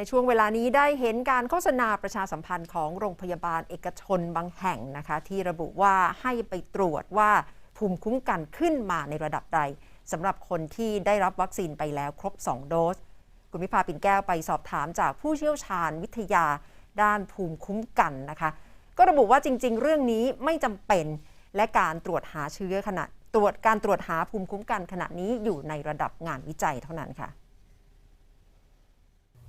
ในช่วงเวลานี้ได้เห็นการโฆษณาประชาสัมพันธ์ของโรงพยาบาลเอกชนบางแห่งนะคะ ที่ระบุว่าให้ไปตรวจว่าภูมิคุ้มกันขึ้นมาในระดับใดสำหรับคนที่ได้รับวัคซีนไปแล้วครบ 2 โดส คุณวิภาปิ่นแก้วไปสอบถามจากผู้เชี่ยวชาญวิทยาด้านภูมิคุ้มกันนะคะ ก็ระบุว่าจริง ๆ เรื่องนี้ไม่จำเป็นและการตรวจหาเชื้อขณะตรวจการตรวจหาภูมิคุ้มกันขณะนี้อยู่ในระดับงานวิจัยเท่านั้นค่ะ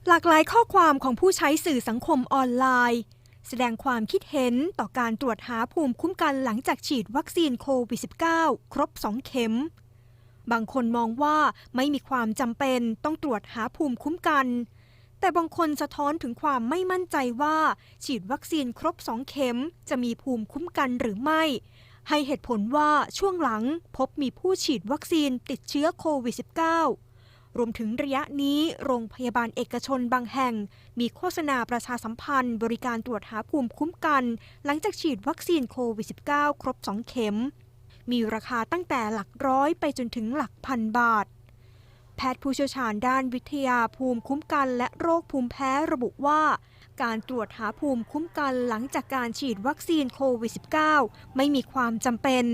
หลากหลายข้อความของผู้ใช้สื่อสังคมออนไลน์ แสดงความคิดเห็นต่อการตรวจหาภูมิคุ้มกันหลังจากฉีดวัคซีนโควิด -19 ครบ 2 เข็ม บางคนมองว่าไม่มีความจำเป็นต้องตรวจหาภูมิคุ้มกัน แต่บางคนสะท้อนถึงความไม่มั่นใจว่า ฉีดวัคซีนครบ 2 เข็ม จะมีภูมิคุ้มกันหรือไม่ ให้เหตุผลว่าช่วงหลังพบมีผู้ฉีดวัคซีนติดเชื้อโควิด -19 รวมถึงระยะนี้โรงพยาบาลเอกชนบางแห่ง มีโฆษณาประชาสัมพันธ์ บริการตรวจหาภูมิคุ้มกัน หลังจากฉีดวัคซีนโควิด -19 ครบ 2 เข็ม มีราคาตั้งแต่หลักร้อยไปจนถึงหลักพันบาท แพทย์ผู้เชี่ยวชาญด้านวิทยาภูมิคุ้มกัน และโรคภูมิแพ้ระบุว่าการตรวจหาภูมิคุ้มกันหลังจากการฉีดวัคซีนโควิด -19 ไม่มีความจำเป็น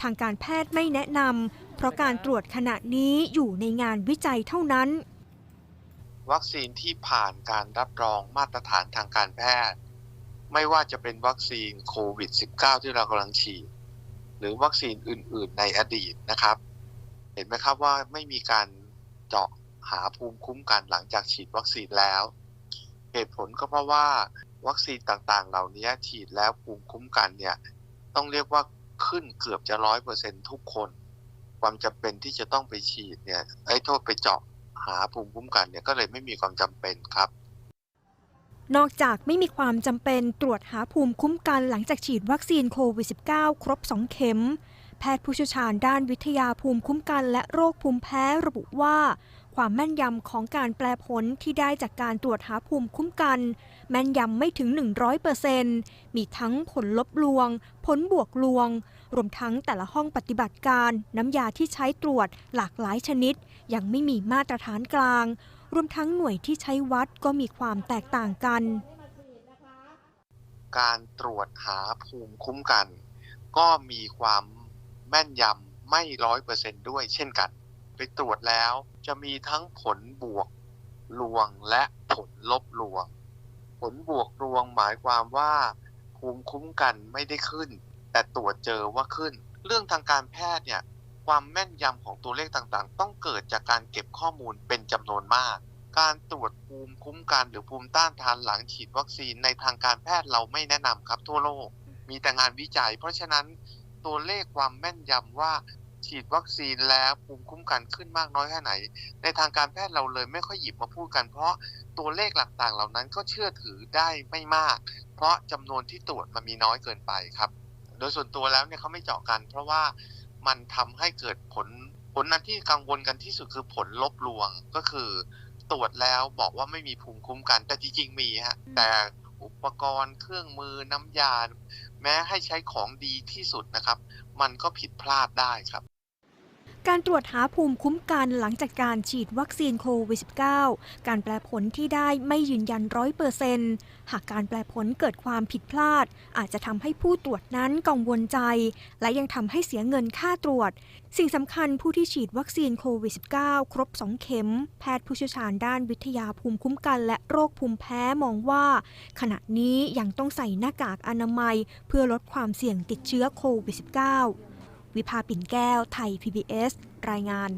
ทางการแพทย์ไม่แนะนำ เพราะการตรวจขณะนี้อยู่ในงานวิจัยเท่านั้น วัคซีนที่ผ่านการรับรองมาตรฐานทางการแพทย์ ไม่ว่าจะเป็นวัคซีนโควิด -19 ที่เรากำลังฉีด หรือวัคซีนอื่น ๆ ในอดีตนะครับ เห็นไหมครับว่าไม่มีการเจาะหาภูมิคุ้มกันหลังจากฉีดวัคซีนแล้ว เหตุผลก็เพราะว่าวัคซีนต่างๆ เหล่านี้ฉีดแล้วภูมิคุ้มกันเนี่ย ต้องเรียกว่าขึ้นเกือบจะร้อยเปอร์เซ็นทุกคน ความจำเป็นที่จะต้องไปฉีดเนี่ยไอ้โทษไปเจาะหาภูมิคุ้มกันเนี่ยก็เลยไม่มีความจำเป็นครับ นอกจากไม่มีความจำเป็นตรวจหาภูมิคุ้มกันหลังจากฉีดวัคซีนโควิด -19 ครบ 2 เข็ม แพทย์ผู้เชี่ยวชาญด้านวิทยาภูมิคุ้มกันและโรคภูมิแพ้ระบุว่าความแม่นยำของการแปลผลที่ได้จากการตรวจหาภูมิคุ้มกัน แม่นยำไม่ถึง 100%มีทั้งผลลบลวง ผลบวกลวง รวมทั้งแต่ละห้องปฏิบัติการ น้ำยาที่ใช้ตรวจหลากหลายชนิด ยังไม่มีมาตรฐานกลาง รวมทั้งหน่วยที่ใช้วัดก็มีความแตกต่างกัน การตรวจหาภูมิคุ้มกัน ก็มีความแม่นยำไม่ร้อยเปอร์เซนด้วยเช่นกัน ไปตรวจแล้วจะมีทั้งผลบวกลวงและผลลบลวง ผลบวกลวงหมายความว่าภูมิคุ้มกันไม่ได้ขึ้น แต่ตรวจเจอว่าขึ้น เรื่องทางการแพทย์เนี่ยความแม่นยำของตัวเลขต่างๆ ต้องเกิดจากการเก็บข้อมูลเป็นจำนวนมาก การตรวจภูมิคุ้มกันหรือภูมิต้านทานหลังฉีดวัคซีนในทางการแพทย์เราไม่แนะนำครับทั่วโลก มีแต่งานวิจัย เพราะฉะนั้นตัวเลขความแม่นยำว่าฉีดวัคซีนแล้วภูมิคุ้มกันขึ้นมากน้อยแค่ไหน ในทางการแพทย์เราเลยไม่ค่อยหยิบมาพูดกัน เพราะตัวเลขหลักต่างเหล่านั้นก็เชื่อถือได้ไม่มาก เพราะจำนวนที่ตรวจมันมีน้อยเกินไปครับ โดยส่วนตัวแล้วเนี่ยเขาไม่เจาะกัน เพราะว่ามันทำให้เกิดผลผลนั้นที่กังวลกันที่สุดคือผลลบลวงก็คือตรวจแล้วบอกว่าไม่มีภูมิคุ้มกัน แต่จริงๆมีฮะแต่อุปกรณ์เครื่องมือน้ำยา แม้ให้ใช้ของดีที่สุดนะครับ มันก็ผิดพลาดได้ครับ การตรวจหาภูมิคุ้มกันหลังจากการฉีดวัคซีนโควิด -19 การแปลผลที่ได้ไม่ยืนยันร้อยเปอร์เซนต์หากการแปลผลเกิดความผิดพลาด อาจจะทำให้ผู้ตรวจนั้นกังวลใจ และยังทำให้เสียเงินค่าตรวจ สิ่งสำคัญผู้ที่ฉีดวัคซีนโควิด -19 ครบ 2 เข็ม แพทย์ผู้เชี่ยวชาญด้านวิทยาภูมิคุ้มกัน และโรคภูมิแพ้มองว่า ขณะนี้ยังต้องใส่หน้ากากอนามัย เพื่อลดความเสี่ยงติดเชื้อโควิด -19 วิภาปิ่นแก้ว ไทย PBS รายงาน